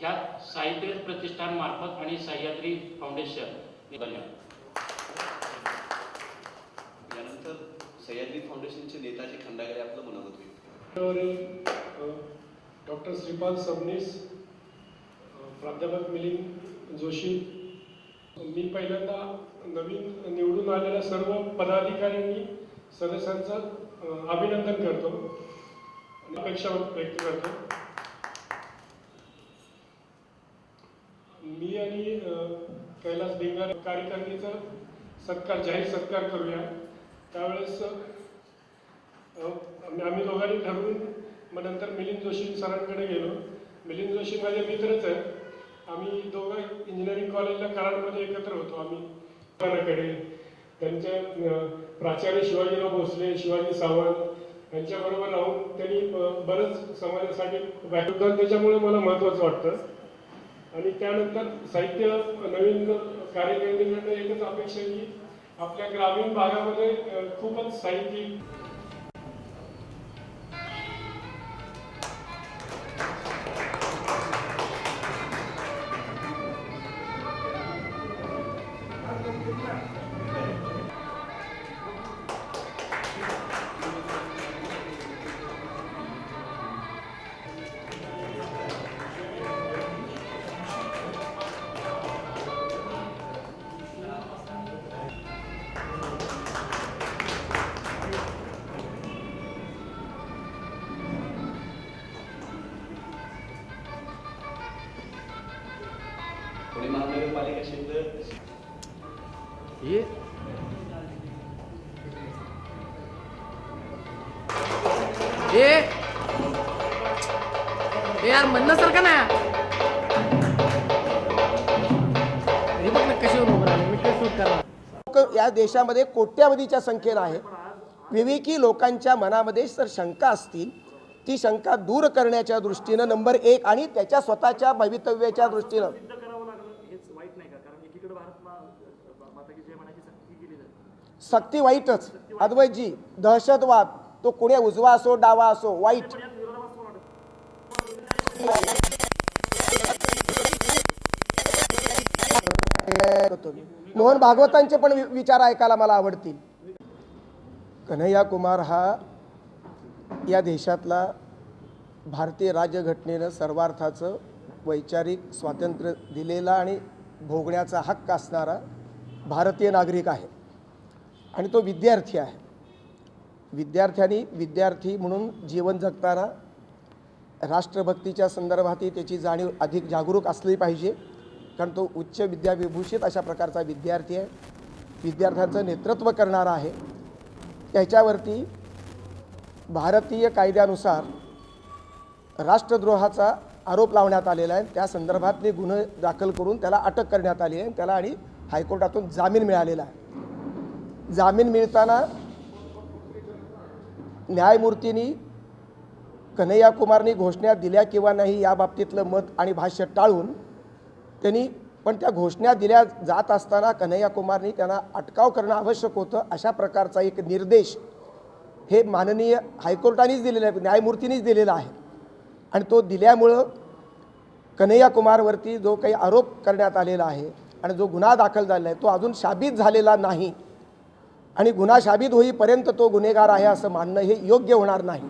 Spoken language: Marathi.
ह्या साहित्य प्रतिष्ठान मार्फत आणि सह्याद्री फाउंडेशन धन्यवाद. यानंतर सह्याद्री फाउंडेशनचे नेताजी खंडागळे आपलं मनोगत होईल त्यावरील डॉक्टर श्रीपाद सबनीस प्राध्यापक मिलिंद जोशी. मी पहिल्यांदा नवीन निवडून आलेल्या सर्व पदाधिकाऱ्यांनी सदस्यांचं अभिनंदन करतो आणि अपेक्षा व्यक्त करतो मी आणि कैलास भिंगार कार्यकारिणीचा सत्कार जाहीर सत्कार करूया. त्यावेळेस आम्ही दोघांनी ठरवून मग नंतर मिलिंद जोशी सरांकडे गेलो. मिलिंद जोशी माझे मित्रच आहेत. आम्ही दोघं इंजिनिअरिंग कॉलेजला कराडमध्ये एकत्र होतो आम्ही. सरांकडे. त्यांच्या प्राचार्य शिवाजीराव भोसले शिवाजी सावंत यांच्याबरोबर राहून त्यांनी बरंच समाजासाठी त्याच्यामुळे मला महत्त्वाचं वाटतं. आणि त्यानंतर साहित्य नवीन कार्यकारिणीकडनं एकच अपेक्षा आहे की आपल्या ग्रामीण भागामध्ये खूपच साहित्यिक पुणे महानगरपालिका क्षेत्र? ये. ए. ए यार म्हणणं सर का ना हे या देशामध्ये कोट्यावधीच्या संख्येनं आहे विवेकी लोकांच्या मनामध्ये जर शंका असतील ती शंका दूर करण्याच्या दृष्टीनं नंबर एक आणि त्याच्या स्वतःच्या भवितव्याच्या दृष्टीनं सिद्ध करावं लागलं हेच वाईट नाही का कारण एकीकडे भारत मा- माता की जय म्हणायची सक्ती वाईटच. अद्वैतजी दहशतवाद. तो कुठे उजवा असो डावा असो वाईट. मोहन भागवतांचे पण वि- विचार ऐकायला मला आवडतील. कन्हैया कुमार हा या देशातला भारतीय राज्यघटनेनं सर्वार्थाचं वैचारिक स्वातंत्र्य दिलेला आणि भोगण्याचा हक्क असणारा भारतीय नागरिक आहे. आणि तो विद्यार्थी आहे. विद्यार्थ्यांनी विद्यार्थी म्हणून जीवन जगताना राष्ट्रभक्तीच्या संदर्भातही त्याची जाणीव अधिक जागरूक असली पाहिजे. कारण तो उच्च विद्याविभूषित अशा प्रकारचा विद्यार्थी आहे. विद्यार्थ्यांचं नेतृत्व करणारा आहे. त्याच्यावरती भारतीय कायद्यानुसार राष्ट्रद्रोहाचा आरोप लावण्यात आलेला आहे. त्या संदर्भातले गुन्हे दाखल करून त्याला अटक करण्यात आली आहे. त्याला आणि हायकोर्टातून जामीन मिळालेला आहे. जामीन मिळताना न्यायमूर्तींनी कन्हैया कुमारनी घोषणा दिल्या किंवा नाही या बाबतीतलं मत आणि भाष्य टाळून त्यांनी पण त्या घोषणा दिल्या जात असताना कन्हैया कुमारनी त्यांना अटकाव करणं आवश्यक होतं अशा प्रकारचा एक निर्देश हे माननीय हायकोर्टानेच दिलेला आहे न्यायमूर्तीनेच दिलेला आहे. आणि तो दिल्यामुळं कन्हैया कुमारवरती जो काही आरोप करण्यात आलेला आहे आणि जो गुन्हा दाखल झालेला आहे तो अजून शाबित झालेला नाही. आणि गुन्हा शाबित होईपर्यंत तो गुन्हेगार आहे असं मानणं हे योग्य होणार नाही.